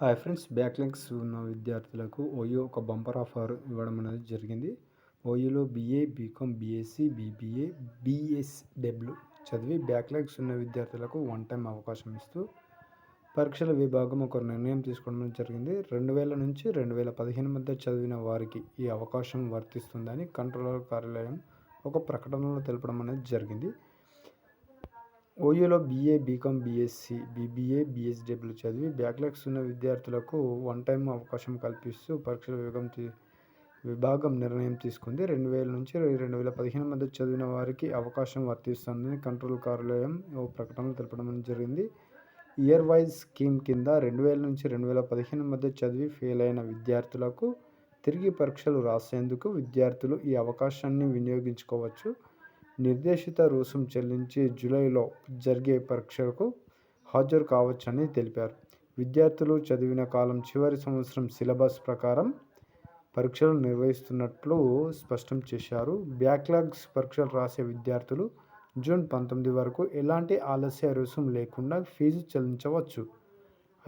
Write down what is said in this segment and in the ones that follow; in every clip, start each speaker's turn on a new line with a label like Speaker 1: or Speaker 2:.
Speaker 1: Hi friends బ్యాక్లింక్స్ ఉన్న విద్యార్థులకు OYO ఒక బంపర్ ఆఫర్ ఇవ్వడం అనేది జరిగింది. ఓయూలో BA BCom BSc BBA BSW చదివి బ్యాక్లాగ్స్ ఉన్న విద్యార్థులకు వన్ టైం అవకాశం ఇస్తూ పరీక్షల విభాగం ఒక నిర్ణయం తీసుకోవడం జరిగింది. రెండు వేల నుంచి రెండు వేల పదిహేను మధ్య చదివిన వారికి ఈ అవకాశం వర్తిస్తుందని కంట్రోలర్ కార్యాలయం ఒక ప్రకటనలో తెలపడం అనేది జరిగింది. ఓయూలో BA BCom BSc BBA BSW చదివి బ్యాక్లాగ్స్ ఉన్న విద్యార్థులకు వన్ టైం అవకాశం కల్పిస్తూ పరీక్షల విభాగం విభాగం నిర్ణయం తీసుకుంది. రెండు వేల నుంచి రెండు వేల పదిహేను మధ్య చదివిన వారికి అవకాశం వర్తిస్తుందని కంట్రోల్ కార్యాలయం ఓ ప్రకటనలు తెలపడం జరిగింది. ఇయర్ వైజ్ స్కీమ్ కింద రెండు వేల నుంచి రెండు వేల పదిహేను మధ్య చదివి ఫెయిల్ అయిన విద్యార్థులకు తిరిగి పరీక్షలు రాసేందుకు విద్యార్థులు ఈ అవకాశాన్ని వినియోగించుకోవచ్చు. నిర్దేశిత రుసుం చెల్లించి జూలైలో జరిగే పరీక్షలకు హాజరు కావచ్చని తెలిపారు. విద్యార్థులు చదివిన కాలం చివరి సంవత్సరం సిలబస్ ప్రకారం పరీక్షలు నిర్వహిస్తున్నట్లు స్పష్టం చేశారు. బ్యాక్లాగ్స్ పరీక్షలు రాసే విద్యార్థులు జూన్ పంతొమ్మిది వరకు ఎలాంటి ఆలస్య రుసుం లేకుండా ఫీజు చెల్లించవచ్చు.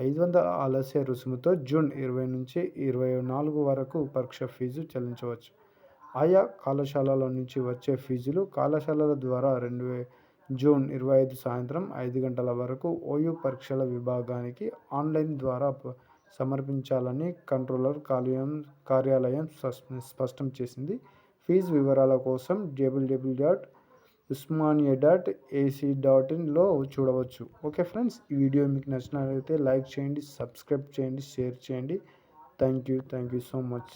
Speaker 1: ఐదు వందల ఆలస్య రుసుముతో జూన్ ఇరవై నుంచి ఇరవై నాలుగు వరకు పరీక్ష ఫీజు చెల్లించవచ్చు. ఆయా కళాశాలల నుంచి వచ్చే ఫీజులు కళాశాలల ద్వారా రెండు జూన్ ఇరవై ఐదు సాయంత్రం ఐదు గంటల వరకు ఓయూ పరీక్షల విభాగానికి ఆన్లైన్ ద్వారా సమర్పించాలని కంట్రోలర్ కార్యాలయం కార్యాలయం స్పష్టం చేసింది. ఫీజు వివరాల కోసం W W dot Osmania dot AC dot ఇన్లో చూడవచ్చు. ఓకే ఫ్రెండ్స్ ఈ వీడియో మీకు నచ్చినట్లయితే లైక్ చేయండి సబ్స్క్రైబ్ చేయండి షేర్ చేయండి. Thank you thank you so much.